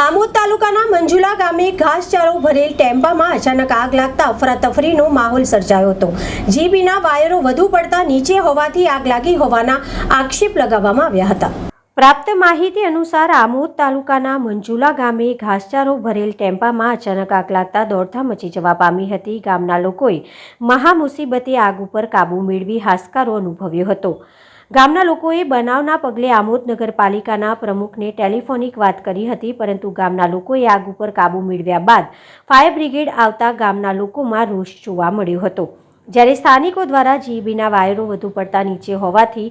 આમોદ તાલુકાના મંજુલા ગામે ઘાસચારો ભરેલ ટેમ્પામાં અચાનક આગ લાગતા અફરાતફરીનો માહોલ સર્જાયો હતો. જીબીના વાયરો વધુ પડતા નીચે હોવાથી આગ લાગી હોવાના આક્ષેપ લગાવવામાં આવ્યા હતા. પ્રાપ્ત માહિતી અનુસાર આમોદ તાલુકાના મંજુલા ગામે ઘાસચારો ભરેલ ટેમ્પામાં અચાનક આગ લાગતા દોડધામ મચી જવા પામી હતી. ગામના લોકોએ મહામુસીબતે આગ ઉપર કાબૂ મેળવી હાશકારો અનુભવ્યો હતો. ગામના લોકોએ બનાવના પગલે આમોદ નગરપાલિકાના પ્રમુખને ટેલિફોનિક વાત કરી હતી, પરંતુ ગામના લોકોએ આગ ઉપર કાબૂ મેળવ્યા બાદ ફાયર બ્રિગેડ આવતા ગામના લોકોમાં રોષ જોવા મળ્યો હતો. જ્યારે સ્થાનિકો દ્વારા જીબીના વાયરો વધુ પડતા નીચે હોવાથી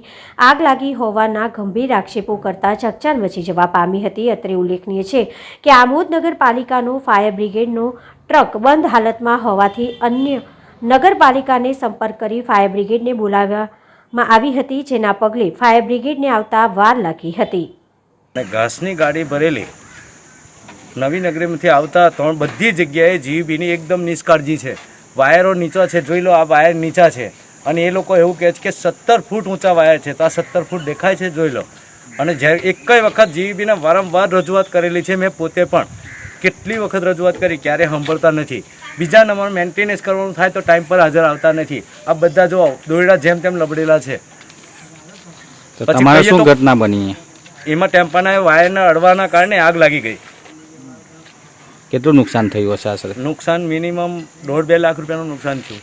આગ લાગી હોવાના ગંભીર આક્ષેપો કરતા ચકચાર મચી જવા પામી હતી. અત્રે ઉલ્લેખનીય છે કે આમોદ નગરપાલિકાનો ફાયર બ્રિગેડનો ટ્રક બંધ હાલતમાં હોવાથી અન્ય નગરપાલિકાને સંપર્ક કરી ફાયર બ્રિગેડને બોલાવવામાં આવી હતી જેના પગલે ફાયર બ્રિગેડને આવતા વાર લાગી હતી. અને ઘાસની ગાડી ભરેલી. નવી નગરીમાંથી આવતા ત્રણ બધી જગ્યાએ જીવીબીની એકદમ નિષ્કાળજી છે. વાયરો નીચા છે, જોઈ લો, આ વાયર નીચા છે. અને એ લોકો એવું કહે છે કે સત્તર ફૂટ ઊંચા વાયર છે, તો આ સત્તર ફૂટ દેખાય છે, જોઈ લો. અને જ્યારે એક વખત જીવીબીને વારંવાર રજૂઆત કરેલી છે, મેં પોતે પણ. કેટલી વખત રજૂઆત કરી ક્યારે સાંભળતા નથી. બીજા નંબર મેન્ટેનન્સ કરવાનું થાય તો ટાઈમ પર હાજર આવતા નથી. આ બધા જો દોરડા જેમ તેમ લબડેલા છે. તમારે શું ઘટના બની? એમાં ટેમ્પાના વાયરના અડવાના કારણે આગ લાગી ગઈ. કેટલું નુકસાન થયું હશે આશરે? નુકસાન મિનિમમ દોઢ બે લાખ રૂપિયાનું નુકસાન થયું.